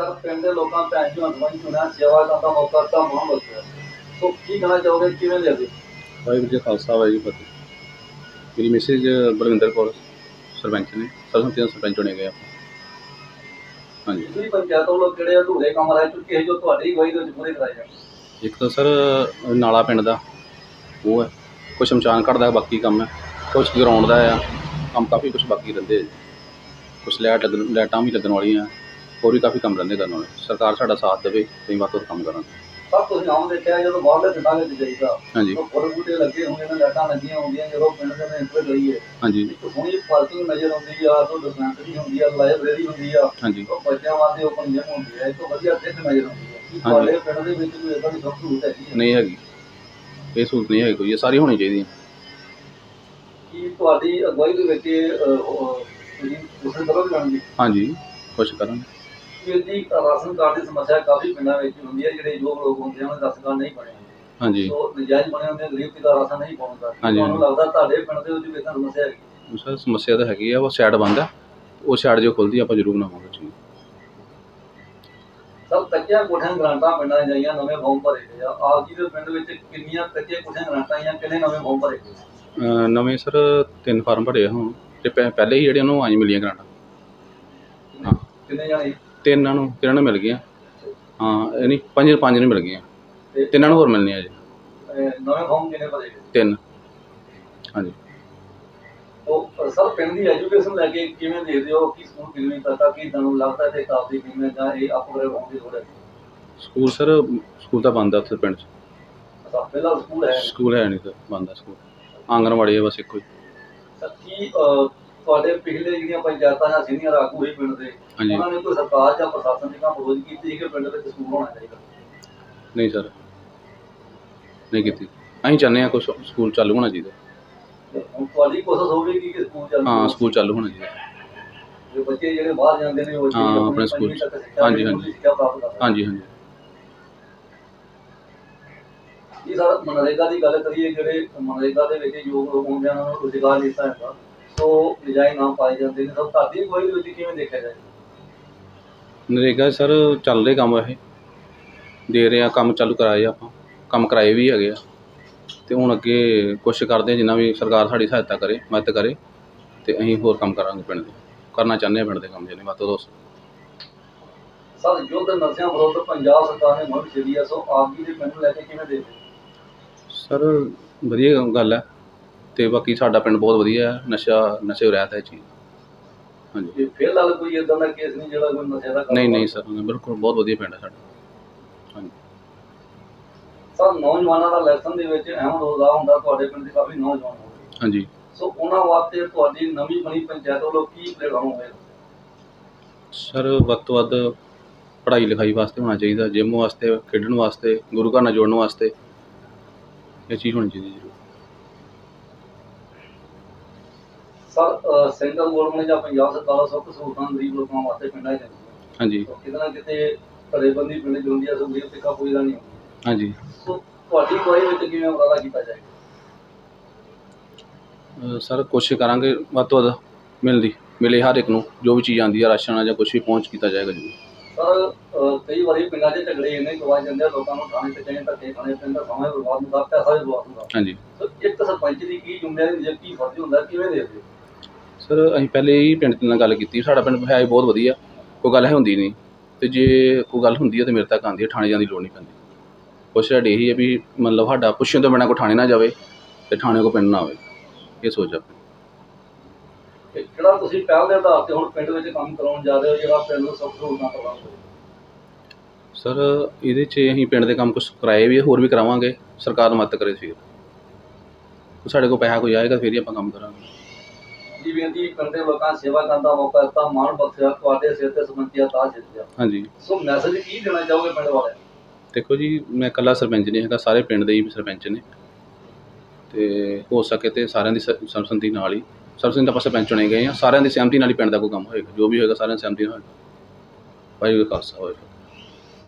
ਚੋਂ ਸਰਪੰਚ ਚੁਣਿਆ ਸੇਵਾ ਕਰਨ ਦਾ ਮੌਕਾ ਤਾਂ ਮਾਂ ਬਖਸ਼ਿਆ ਸੋ ਕੀ ਕਹਿਣਾ ਚਾਹੋਗੇ ਕਿਵੇਂ ਦੇ ਦੇ ਵਾਹਿਗੁਰੂ ਜੀ ਖਾਲਸਾ ਵਾਹਿਗੁਰੂ ਜੀ ਫਤਿਹ। ਮੇਰੀ ਮੈਸੇਜ ਬਲਵਿੰਦਰ ਕੌਰ ਸਰਪੰਚ ਨੇ ਸਰਪੰਚ ਸਰਪੰਚ ਚੁਣੇ ਗਏ ਆਪਾਂ। ਹਾਂਜੀ। ਤੁਸੀਂ ਪੰਚਾਇਤ ਵੱਲੋਂ ਕਿਹੜੇ ਅਧੂਰੇ ਕੰਮ ਰਹਿ ਚੁੱਕੇ ਹੈ ਜੋ ਤੁਹਾਡੀ ਅਗਵਾਈ ਦੇ ਵਿੱਚ ਪੂਰੇ ਕਰਾਏ ਜਾਣ? ਇੱਕ ਤਾਂ ਸਰ ਨਾਲਾ ਪਿੰਡ ਦਾ ਉਹ ਹੈ। ਕੁਛ ਸ਼ਮਸ਼ਾਨ ਘਾਟ ਦਾ ਬਾਕੀ ਕੰਮ ਹੈ। ਕੁਛ ਗਰਾਊਂਡ ਦਾ ਆ ਕੰਮ ਕਾਫੀ ਕੁਛ ਬਾਕੀ ਰਹਿੰਦੇ ਕੁਛ ਲਾਈਟ ਲਾਈਟਾਂ ਵੀ ਲੱਗਣ ਵਾਲੀਆਂ। ਹੋਰ ਵੀ ਕਾਫੀ ਕੰਮ ਰਹਿੰਦੇ ਕਰਨ ਵਾਲੇ ਸਰਕਾਰ ਸਾਡਾ ਸਾਥ ਦੇਵੇ ਤੇ ਵੱਧ ਤੋਂ ਵੱਧ ਕੰਮ ਕਰਾਂਗੇ। ਸਭ ਤੁਸੀਂ ਆਮ ਦੇਖਿਆ ਜਦੋਂ ਬਾਹਰਲੇ ਪਿੰਡਾਂ ਵਿੱਚ ਜਾਈਦਾ ਹਾਂਜੀ। ਉਹ ਫੁੱਲ ਬੂਟੇ ਲੱਗੇ ਹੁੰਦੇ ਨੇ ਲਾਈਟਾਂ ਲੱਗੀਆਂ ਹੁੰਦੀਆਂ ਜਦੋਂ ਪਿੰਡ ਦੇ ਵਿੱਚ ਗਈ ਹੈ ਹਾਂਜੀ। ਇੱਕ ਸੋਹਣੀ ਪਾਰਕਿੰਗ ਨਜ਼ਰ ਆਉਂਦੀ ਆ ਤੋਂ ਡਿਸਪੈਂਸਰੀ ਹੁੰਦੀ ਆ ਲਾਇਬ੍ਰੇਰੀ ਹੁੰਦੀ ਆ ਹਾਂਜੀ। ਉਹ ਬੱਚਿਆਂ ਵਾਸਤੇ ਓਪਨ ਜਿਮ ਹੁੰਦੀ ਹੈ ਇੱਕ ਵਧੀਆ ਦਿੱਖ ਨਜ਼ਰ ਆਉਂਦੀ ਹੈ ਕੀ ਤੁਹਾਡੇ ਪਿੰਡ ਦੇ ਵਿੱਚ ਕੋਈ ਇਦਾਂ ਦੀ ਸਹੂਲਤ ਹੈਗੀ ਹੈ ਨਹੀਂ ਹੈਗੀ। ਇਹ ਸਹੂਲਤ ਨਹੀਂ ਹੈਗੀ ਕੋਈ ਇਹ ਸਾਰੀ ਹੋਣੀ ਚਾਹੀਦੀ ਕੀ ਤੁਹਾਡੀ ਅਗਵਾਈ ਦੇ ਵਿੱਚ ਤੁਸੀਂ ਹਾਂਜੀ ਕਰਾਂਗੇ। ਕਿ ਜੀ ਰਾਸ਼ਨ ਕਾਰਡ ਦੀ ਸਮੱਸਿਆ ਕਾਫੀ ਪਿੰਡਾਂ ਵਿੱਚ ਹੁੰਦੀ ਹੈ ਜਿਹੜੇ ਯੋਗ ਲੋਕ ਹੁੰਦੇ ਹਨ ਰਾਸ਼ਨ ਕਾਰਡ ਨਹੀਂ ਬਣੇ ਹਾਂਜੀ। ਸੋ ਨਜਾਇਜ਼ ਬਣੇ ਹੁੰਦੇ ਗਰੀਬ ਪਿਤਾ ਰਾਸ਼ਨ ਨਹੀਂ ਪਾਉਂਦਾ। ਹਾਂਜੀ, ਤੁਹਾਨੂੰ ਲੱਗਦਾ ਤੁਹਾਡੇ ਪਿੰਡ ਦੇ ਵਿੱਚ ਵੀ ਇਦਾਂ ਸਮੱਸਿਆ ਹੈਗੀ? ਸਰ ਸਮੱਸਿਆ ਤਾਂ ਹੈਗੀ ਆ ਉਹ ਸਾਈਡ ਬੰਦ ਆ। ਉਹ ਸਾਈਡ ਜੋ ਖੁੱਲਦੀ ਆਪਾਂ ਜ਼ਰੂਰ ਬਣਾਵਾਂਗੇ ਚੀਜ਼। ਸਭ ਕੱਚੀਆਂ ਕੋਠੀਆਂ ਗ੍ਰਾਂਟਾਂ ਪਿੰਡਾਂ 'ਚ ਜਾਈਆਂ ਨਵੇਂ ਫਾਰਮ ਭਰੇ ਗਏ ਆ ਆਪ ਜੀ ਦੇ ਪਿੰਡ ਵਿੱਚ ਕਿੰਨੀਆਂ ਕੱਚੀਆਂ ਕੋਠੀਆਂ ਗ੍ਰਾਂਟਾਂ ਆਈਆਂ ਕਿੰਨੇ ਨਵੇਂ ਫਾਰਮ ਭਰੇ ਗਏ? ਅਹ ਨਵੇਂ ਸਰ ਤਿੰਨ ਫਾਰਮ ਭਰੇ ਆ ਹੁਣ। ਤੇ ਪਹਿ- ਪਹਿਲੇ ਹੀ ਜਿਹੜੇ ਉਹਨੂੰ ਆਈ ਮਿਲੀਆਂ ਗ੍ਰਾਂਟਾਂ। ਹਾਂ ਕਿੰਨੇ ਜਾਣੇ? ਤਿੰਨਾਂ ਨੂੰ ਤਿੰਨਾਂ ਨੂੰ ਮਿਲ ਗਈਆਂ। ਹਾਂ ਇਹ ਨਹੀਂ ਪੰਜ ਪੰਜ ਨੂੰ ਮਿਲ ਗਈਆਂ। ਤਿੰਨਾਂ ਨੂੰ ਹੋਰ ਮਿਲਣੀਆਂ ਜੀ। ਅਹ, ਨਵੇਂ ਫਾਰਮ ਕਿੰਨੇ ਭਰੇ? ਗਏ ਤਿੰਨ। ਹਾਂਜੀ। ਉਹ ਸਰ ਪਿੰਡ ਦੀ ਐਜੂਕੇਸ਼ਨ ਲੈ ਕੇ ਕਿਵੇਂ ਦੇਖਦੇ ਹੋ? ਕਿ ਸਕੂਲ ਕੀ ਤੁਹਾਨੂੰ ਲੱਗਦਾ ਹੈ ਕਿ ਕਾਫੀ ਕਿਵੇਂ ਜਾਂ ਇਹ ਅਪਗ੍ਰੇਡ ਹੋਣ ਦੀ ਲੋੜ ਹੈ? ਸਕੂਲ ਸਰ ਸਕੂਲ ਤਾਂ ਬੰਦ ਆ ਉੱਥੇ ਪਿੰਡ 'ਚ। ਪਹਿਲਾ ਸਕੂਲ ਹੈ। ਸਕੂਲ ਹੈ ਨਹੀਂ ਸਰ ਬੰਦ ਆ ਸਕੂਲ। ਆਂਗਣਵਾੜੀ ਹੈ ਬਸ ਇੱਕੋ ਹੀ। ਤਾਂ ਕੀ ਤੁਹਾਡੇ ਪਿਛਲੇ ਜਿਹੜੀਆਂ ਪੰਚਾਇਤਾਂ ਜਾਂ ਸੀਨੀਅਰ ਆਗੂ ਹੀ ਪਿੰਡ ਦੇ ਹਾਂਜੀ। ਉਹਨਾਂ ਨੇ ਕੋਈ ਸਰਕਾਰ ਜਾਂ ਪ੍ਰਸ਼ਾਸਨ ਦੀ ਕੰਮ ਰੋਜ਼ ਕੀਤੀ ਕਿ ਪਿੰਡ ਵਿੱਚ ਸਕੂਲ ਹੋਣਾ ਚਾਹੀਦਾ? ਨਹੀਂ ਸਰ। ਨਹੀਂ ਕੀਤੀ। ਅਸੀਂ ਚਾਹੁੰਦੇ ਹਾਂ ਕੁਛ ਸਕੂਲ ਚਾਲੂ ਹੋਣਾ ਚਾਹੀਦਾ। ਤੇ ਹੁਣ ਤੁਹਾਡੀ ਕੋਸ਼ਿਸ਼ ਹੋਵੇਗੀ ਕਿ ਸਕੂਲ ਚੱਲ ਹਾਂ ਸਕੂਲ ਚਾਲੂ ਹੋਣਾ ਚਾਹੀਦਾ। ਜੋ ਬੱਚੇ ਜਿਹੜੇ ਬਾਹਰ ਜਾਂਦੇ ਨੇ ਉਹ ਹਾਂ, ਆਪਣੀ ਸਕੂਲ ਪੰਜਵੀਂ ਤੱਕ ਸਿੱਖਿਆ ਹਾਂਜੀ, ਹਾਂਜੀ। ਸਿੱਖਿਆ ਪ੍ਰਾਪਤ ਕਰ ਸਕਦੇ ਹਾਂਜੀ। ਹਾਂਜੀ ਇਹ ਸਾਰਾ ਮਨਰੇਗਾ ਦੀ ਗੱਲ ਕਰੀਏ ਜਿਹੜੇ ਮਨਰੇਗਾ ਦੇ ਵਿੱਚ ਯੋਗ ਲੋਕ ਹੁੰਦੇ ਹਨ ਉਹਨਾਂ ਨੂੰ ਰੁਜ਼ਗਾਰ ਦਿੱਤਾ ਹੈਗਾ ਸੋ ਰਿਜਾਈ ਨਾ ਪਾਏ ਜਾਂਦੇ ਨੇ ਸਭ ਤੁਹਾਡੀ ਕੋਈ ਦੇ ਵਿੱਚ ਕਿਵੇਂ ਦੇਖਿਆ ਜਾਏ? ਨਰੇਗਾ ਸਰ ਚੱਲ ਰਹੇ ਕੰਮ ਇਹ। ਦੇ ਰਹੇ ਆ ਕੰਮ ਚਾਲੂ ਕਰਾਏ ਆ ਆਪਾਂ। ਕੰਮ ਕਰਾਏ ਵੀ ਹੈਗੇ ਆ। ਤੇ ਹੁਣ ਅੱਗੇ ਕੋਸ਼ਿਸ਼ ਕਰਦੇ ਆ ਜਿੰਨਾ ਵੀ ਸਰਕਾਰ ਸਾਡੀ ਸਹਾਇਤਾ ਕਰੇ ਮਦਦ ਕਰੇ ਤੇ ਅਸੀਂ ਹੋਰ ਕੰਮ ਕਰਾਂਗੇ ਪਿੰਡ ਦੇ। ਕਰਨਾ ਚਾਹੁੰਦੇ ਆ ਪਿੰਡ ਦੇ ਕੰਮ ਜਿਹਨੇ ਵੱਧ ਤੋਂ ਵੱਧ ਸਰ ਯੁੱਧ ਨਸ਼ਿਆਂ ਵਿਰੁੱਧ ਪੰਜਾਬ ਸਰਕਾਰ ਨੇ ਮੁਹਿੰਮ ਛੇੜੀ ਹੈ ਸੋ ਆਪ ਜੀ ਦੇ ਪਿੰਡ ਨੂੰ ਲੈ ਕੇ ਕਿਵੇਂ ਦੇਖਦੇ? ਸਰ ਵਧੀਆ ਗੱਲ ਹੈ ਤੇ ਬਾਕੀ ਸਾਡਾ ਪਿੰਡ ਬਹੁਤ ਵਧੀਆ ਹੈ ਨਸ਼ਾ ਨਸ਼ੇ ਰਹਿਤ ਹੈ ਚੀਜ਼। ਹਾਂਜੀ। ਜੇ ਫਿਰ ਨਾਲ ਕੋਈ ਇਦਾਂ ਦਾ ਕੇਸ ਨਹੀਂ ਜਿਹੜਾ ਕੋਈ ਨਸ਼ੇ ਦਾ ਨਹੀਂ ਨਹੀਂ ਸਰ ਬਿਲਕੁਲ ਬਹੁਤ ਵਧੀਆ ਪਿੰਡ ਹੈ ਸਾਡਾ। ਹਾਂਜੀ। ਸਰ ਨੌਜਵਾਨਾਂ ਦਾ ਲੈਸਨ ਦੇ ਵਿੱਚ ਅਹਿਮ ਰੋਲ ਹੁੰਦਾ ਤੁਹਾਡੇ ਪਿੰਡ ਦੇ ਕਾਫੀ ਨੌਜਵਾਨ ਹੋਣਗੇ ਹਾਂਜੀ। ਸੋ ਉਹਨਾਂ ਵਾਸਤੇ ਤੁਹਾਡੀ ਨਵੀਂ ਬਣੀ ਪੰਚਾਇਤ ਵੱਲੋਂ ਕੀ ਪ੍ਰੋਗਰਾਮ ਹੋਵੇਗਾ ਸਰ ਵੱਧ ਤੋਂ ਵੱਧ ਪੜ੍ਹਾਈ ਲਿਖਾਈ ਵਾਸਤੇ ਹੋਣਾ ਚਾਹੀਦਾ ਜਿਮ ਵਾਸਤੇ ਖੇਡਣ ਵਾਸਤੇ ਗੁਰੂ ਘਰ ਨਾਲ ਜੋੜਨ ਵਾਸਤੇ। ਇਹ ਚੀਜ਼ ਹੋਣੀ ਚਾਹੀਦੀ ਜ਼ਰੂਰ। ਸਰ ਸੈਂਟਰਲ ਗਵਰਨਮੈਂਟ ਜਾਂ ਪੰਜਾਬ ਸਰਕਾਰ ਸਭ ਸਹੂਲਤਾਂ ਗਰੀਬ ਲੋਕਾਂ ਵਾਸਤੇ ਪਿੰਡਾਂ 'ਚ ਹਾਂਜੀ। ਕਿਤੇ ਨਾ ਕਿਤੇ ਘਰੇਬੰਦੀ ਪਿੰਡ 'ਚ ਹੁੰਦੀ ਹੈ ਸੋ ਗਰੀਬ ਤੱਕਾ ਪੂਰੀ ਦਾ ਨਹੀਂ ਹਾਂਜੀ। ਸੋ ਤੁਹਾਡੀ ਕੋਈ ਵਿੱਚ ਕਿਵੇਂ ਉਪਰਾਲਾ ਕੀਤਾ ਜਾਏਗਾ? ਸਰ ਕੋਸ਼ਿਸ਼ ਕਰਾਂਗੇ ਵੱਧ ਤੋਂ ਵੱਧ ਮਿਲਦੀ ਮਿਲੇ ਹਰ ਇੱਕ ਨੂੰ ਜੋ ਵੀ ਚੀਜ਼ ਆਉਂਦੀ ਹੈ ਰਾਸ਼ਨ ਆ ਜਾਂ ਕੁਝ ਵੀ ਪਹੁੰਚ ਕੀਤਾ ਜਾਏਗਾ ਜੀ ਸਰ ਕਈ ਵਾਰੀ ਪਿੰਡਾਂ 'ਚ ਝਗੜੇ ਇੰਨੇ ਕਰਵਾਏ ਜਾਂਦੇ ਆ ਲੋਕਾਂ ਨੂੰ ਥਾਣੇ ਤੇ ਚਾਹੀਏ ਧੱਕੇ ਖਾਣੇ ਪੈਂਦਾ ਸਮਾਂ ਬਰਬਾਦ ਹੁੰਦਾ ਪੈਸਾ ਵੀ ਬਰਬਾਦ ਹੁੰਦਾ। ਹਾਂਜੀ। ਇੱਕ ਸਰਪੰਚ ਦੀ ਕੀ ਜ਼ਿੰਮੇਵਾਰੀ ਹੁੰਦੀ ਹੈ ਕੀ ਫਰਜ਼ ਹੁੰਦਾ ਕਿਵੇਂ ਦੇਖਦੇ ਸਰ ਅਸੀਂ ਪਹਿਲੇ ਹੀ ਪਿੰਡ ਨਾਲ ਗੱਲ ਕੀਤੀ ਸਾਡਾ ਪਿੰਡ ਹੈ ਬਹੁਤ ਵਧੀਆ ਕੋਈ ਗੱਲ ਹੈ ਹੁੰਦੀ ਨਹੀਂ। ਤੇ ਜੇ ਕੋਈ ਗੱਲ ਹੁੰਦੀ ਹੈ ਤੇ ਮੇਰੇ ਤੱਕ ਆਉਂਦੀ ਹੈ ਥਾਣੇ ਜਾਣ ਦੀ ਲੋੜ ਨਹੀਂ ਪੈਂਦੀ। ਕੋਸ਼ਿਸ਼ ਸਾਡੀ ਇਹੀ ਹੈ ਵੀ ਮਤਲਬ ਸਾਡਾ ਪੁੱਛਣ ਤੋਂ ਬਿਨਾਂ ਕੋਈ ਥਾਣੇ ਨਾ ਜਾਵੇ ਤੇ ਥਾਣੇ ਕੋ ਪਿੰਡ ਨਾ ਆਵੇ ਇਹ ਸੋਚ ਆਪਣੀ ਜਿਹੜਾ ਤੁਸੀਂ ਪਹਿਲ ਦੇ ਆਧਾਰ ਤੇ ਹੁਣ ਪਿੰਡ ਵਿੱਚ ਕੰਮ ਕਰਾਉਣ ਜਾ ਰਹੇ ਹੋ ਜਿਹੜਾ ਪਿੰਡ ਨੂੰ ਸਭ ਸਹੂਲਤਾਂ ਪ੍ਰਦਾਨ ਸਰ ਇਹਦੇ 'ਚ ਅਸੀਂ ਪਿੰਡ ਦੇ ਕੰਮ ਕੁਝ ਕਰਾਏ ਵੀ ਹੋਰ ਵੀ ਕਰਾਵਾਂਗੇ ਸਰਕਾਰ ਮਦਦ ਕਰੇ ਫਿਰ। ਸਾਡੇ ਕੋਲ ਪੈਸਾ ਕੋਈ ਆਏਗਾ ਫਿਰ ਹੀ ਆਪਾਂ ਕੰਮ ਕਰਾਂਗੇ। ਦੀ ਪਿੰਡ ਦੇ ਲੋਕਾਂ ਸੇਵਾ ਕਰਨ ਦਾ ਮੌਕਾ ਦਿੱਤਾ ਮਾਣ ਬਖਸ਼ਿਆ ਤੁਹਾਡੇ ਸਿਰ ਤੇ ਸਮੰਤੀਆ ਤਾਜ ਜਿੱਤਿਆ ਹਾਂਜੀ। ਸੋ ਮੈਸੇਜ ਕੀ ਦੇਣਾ ਚਾਹੋਗੇ ਪਿੰਡ ਵਾਲਿਆਂ ਨੂੰ? ਦੇਖੋ ਜੀ ਮੈਂ ਇਕੱਲਾ ਸਰਪੰਚ ਨਹੀਂ ਹੈਗਾ ਸਾਰੇ ਪਿੰਡ ਦੇ ਹੀ ਸਰਪੰਚ ਨੇ। ਤੇ ਹੋ ਸਕੇ ਤੇ ਸਾਰਿਆਂ ਦੀ ਸ- ਸਰਬਸੰਮਤੀ ਨਾਲ ਹੀ। ਸਰਬਸੰਮਤੀ ਨਾਲ ਆਪਾਂ ਸਰਪੰਚ ਚੁਣੇ ਗਏ ਆ ਸਾਰਿਆਂ ਦੀ ਸਹਿਮਤੀ ਨਾਲ ਹੀ ਪਿੰਡ ਦਾ ਕੋਈ ਕੰਮ ਹੋਏਗਾ। ਜੋ ਵੀ ਹੋਏਗਾ ਸਾਰਿਆਂ ਦੀ ਸਹਿਮਤੀ ਨਾਲ ਹੋਏਗਾ। ਜੀ ਕਾ ਖਾਲਸਾ ਹੋਏਗਾ